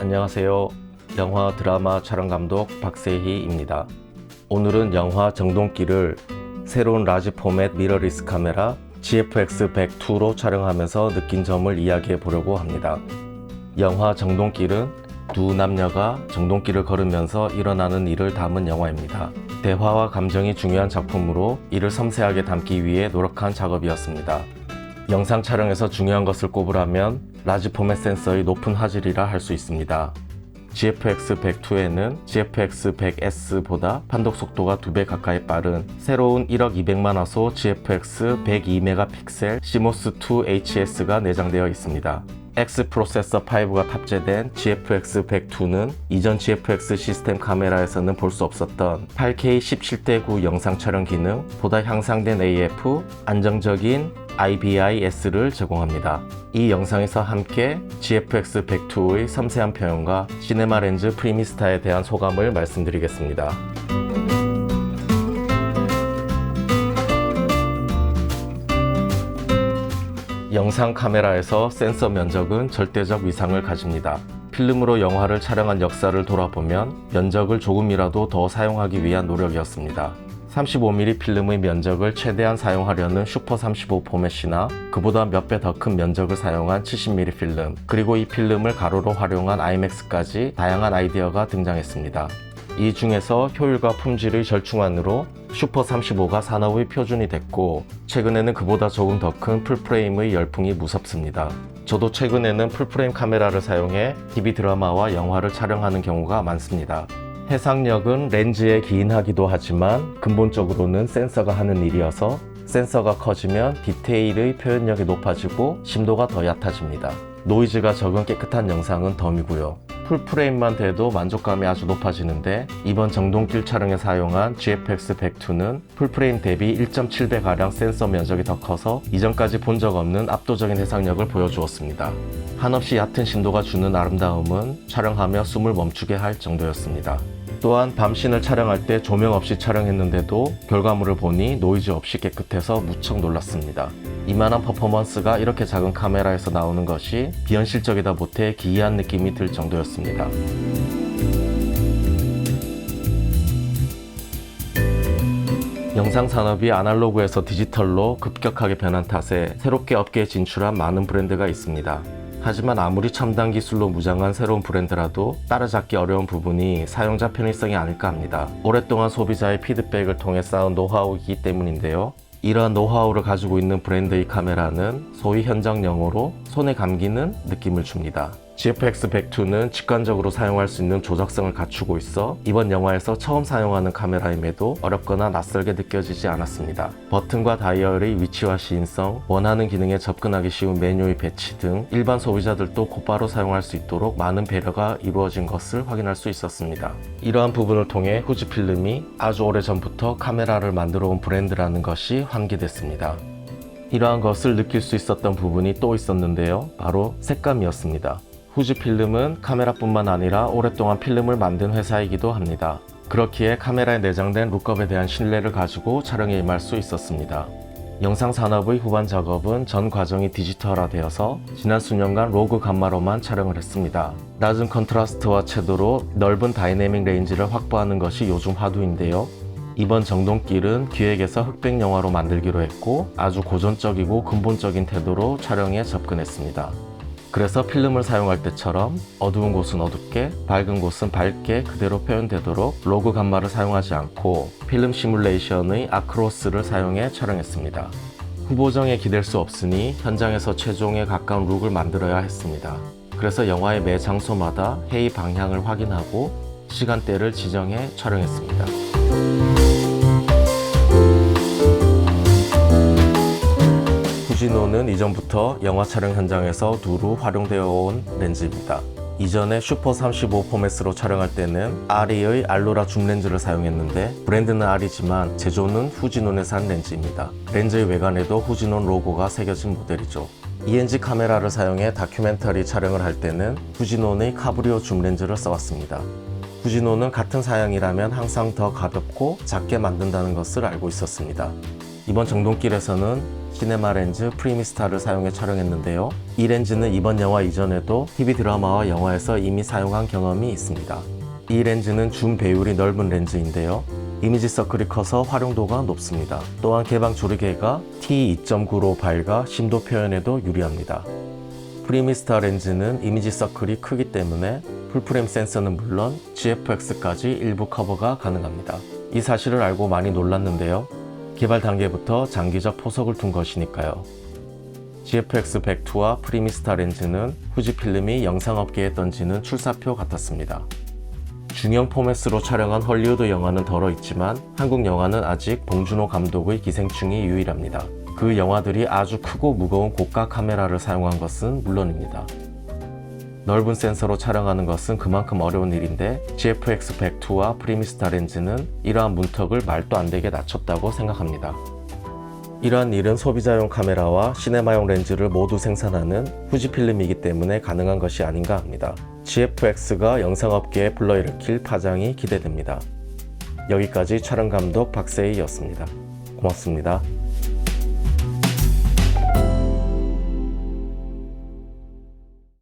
안녕하세요. 영화 드라마 촬영 감독 박세희입니다. 오늘은 영화 정동기를 새로운 라지 포맷 미러리스 카메라 GFX102로 촬영하면서 느낀 점을 이야기해 보려고 합니다. 영화 정동길은 두 남녀가 정동길을 걸으면서 일어나는 일을 담은 영화입니다. 대화와 감정이 중요한 작품으로 이를 섬세하게 담기 위해 노력한 작업이었습니다. 영상 촬영에서 중요한 것을 꼽으라면 라지 포맷 센서의 높은 화질이라 할 수 있습니다. GFX 102에는 GFX 100S보다 판독 속도가 2배 가까이 빠른 새로운 1억 200만 화소 GFX 102메가픽셀 CMOS2 HS가 내장되어 있습니다. X 프로세서 5가 탑재된 GFX 102는 이전 GFX 시스템 카메라에서는 볼 수 없었던 8K 17대9 영상 촬영 기능, 보다 향상된 AF, 안정적인 IBIS를 제공합니다. 이 영상에서 함께 GFX 102의 섬세한 표현과 시네마 렌즈 프리미스타에 대한 소감을 말씀드리겠습니다. 영상 카메라에서 센서 면적은 절대적 위상을 가집니다. 필름으로 영화를 촬영한 역사를 돌아보면 면적을 조금이라도 더 사용하기 위한 노력이었습니다. 35mm 필름의 면적을 최대한 사용하려는 슈퍼 35 포맷이나 그보다 몇 배 더 큰 면적을 사용한 70mm 필름, 그리고 이 필름을 가로로 활용한 IMAX까지 다양한 아이디어가 등장했습니다. 이 중에서 효율과 품질의 절충안으로 슈퍼 35가 산업의 표준이 됐고 최근에는 그보다 조금 더 큰 풀프레임의 열풍이 무섭습니다. 저도 최근에는 풀프레임 카메라를 사용해 TV 드라마와 영화를 촬영하는 경우가 많습니다. 해상력은 렌즈에 기인하기도 하지만 근본적으로는 센서가 하는 일이어서 센서가 커지면 디테일의 표현력이 높아지고 심도가 더 얕아집니다. 노이즈가 적은 깨끗한 영상은 덤이고요. 풀프레임만 돼도 만족감이 아주 높아지는데 이번 정동길 촬영에 사용한 GFX 102는 풀프레임 대비 1.7배가량 센서 면적이 더 커서 이전까지 본 적 없는 압도적인 해상력을 보여주었습니다. 한없이 얕은 심도가 주는 아름다움은 촬영하며 숨을 멈추게 할 정도였습니다. 또한 밤신을 촬영할 때 조명 없이 촬영했는데도 결과물을 보니 노이즈 없이 깨끗해서 무척 놀랐습니다. 이만한 퍼포먼스가 이렇게 작은 카메라에서 나오는 것이 비현실적이다 못해 기이한 느낌이 들 정도였습니다. 영상 산업이 아날로그에서 디지털로 급격하게 변한 탓에 새롭게 업계에 진출한 많은 브랜드가 있습니다. 하지만 아무리 첨단 기술로 무장한 새로운 브랜드라도 따라잡기 어려운 부분이 사용자 편의성이 아닐까 합니다. 오랫동안 소비자의 피드백을 통해 쌓은 노하우이기 때문인데요. 이러한 노하우를 가지고 있는 브랜드의 카메라는 소위 현장용어로 손에 감기는 느낌을 줍니다. GFX 102는 직관적으로 사용할 수 있는 조작성을 갖추고 있어 이번 영화에서 처음 사용하는 카메라임에도 어렵거나 낯설게 느껴지지 않았습니다. 버튼과 다이얼의 위치와 시인성, 원하는 기능에 접근하기 쉬운 메뉴의 배치 등 일반 소비자들도 곧바로 사용할 수 있도록 많은 배려가 이루어진 것을 확인할 수 있었습니다. 이러한 부분을 통해 후지필름이 아주 오래 전부터 카메라를 만들어 온 브랜드라는 것이 환기됐습니다. 이러한 것을 느낄 수 있었던 부분이 또 있었는데요. 바로 색감이었습니다. 후지필름은 카메라뿐만 아니라 오랫동안 필름을 만든 회사이기도 합니다. 그렇기에 카메라에 내장된 룩업에 대한 신뢰를 가지고 촬영에 임할 수 있었습니다. 영상 산업의 후반 작업은 전 과정이 디지털화되어서 지난 수년간 로그 감마로만 촬영을 했습니다. 낮은 컨트라스트와 채도로 넓은 다이내믹 레인지를 확보하는 것이 요즘 화두인데요. 이번 정동길은 기획에서 흑백 영화로 만들기로 했고 아주 고전적이고 근본적인 태도로 촬영에 접근했습니다. 그래서 필름을 사용할 때처럼 어두운 곳은 어둡게, 밝은 곳은 밝게 그대로 표현되도록 로그 감마를 사용하지 않고 필름 시뮬레이션의 아크로스를 사용해 촬영했습니다. 후보정에 기댈 수 없으니 현장에서 최종에 가까운 룩을 만들어야 했습니다. 그래서 영화의 매 장소마다 회의 방향을 확인하고 시간대를 지정해 촬영했습니다. 후지노는 이전부터 영화 촬영 현장에서 두루 활용되어 온 렌즈입니다. 이전에 슈퍼 35 포맷으로 촬영할 때는 아리의 알로라 줌 렌즈를 사용했는데 브랜드는 아리지만 제조는 후지논에 산 렌즈입니다. 렌즈의 외관에도 후지논 로고가 새겨진 모델이죠. ENG 카메라를 사용해 다큐멘터리 촬영을 할 때는 후지논의 카브리오 줌 렌즈를 써왔습니다. 후지논은 같은 사양이라면 항상 더 가볍고 작게 만든다는 것을 알고 있었습니다. 이번 정동길에서는 시네마 렌즈 프리미스타를 사용해 촬영했는데요. 이 렌즈는 이번 영화 이전에도 TV 드라마와 영화에서 이미 사용한 경험이 있습니다. 이 렌즈는 줌 배율이 넓은 렌즈인데요. 이미지 서클이 커서 활용도가 높습니다. 또한 개방 조리개가 T2.9로 밝아 심도 표현에도 유리합니다. 프리미스타 렌즈는 이미지 서클이 크기 때문에 풀프레임 센서는 물론 GFX까지 일부 커버가 가능합니다. 이 사실을 알고 많이 놀랐는데요. 개발 단계부터 장기적 포석을 둔 것이니까요. GFX 102와 프리미스타 렌즈는 후지필름이 영상업계에 던지는 출사표 같았습니다. 중형 포맷으로 촬영한 헐리우드 영화는 덜어 있지만 한국 영화는 아직 봉준호 감독의 기생충이 유일합니다. 그 영화들이 아주 크고 무거운 고가 카메라를 사용한 것은 물론입니다. 넓은 센서로 촬영하는 것은 그만큼 어려운 일인데 GFX 102와 프리미스타 렌즈는 이러한 문턱을 말도 안 되게 낮췄다고 생각합니다. 이러한 일은 소비자용 카메라와 시네마용 렌즈를 모두 생산하는 후지필름이기 때문에 가능한 것이 아닌가 합니다. GFX가 영상업계에 불러일으킬 파장이 기대됩니다. 여기까지 촬영 감독 박세희였습니다. 고맙습니다.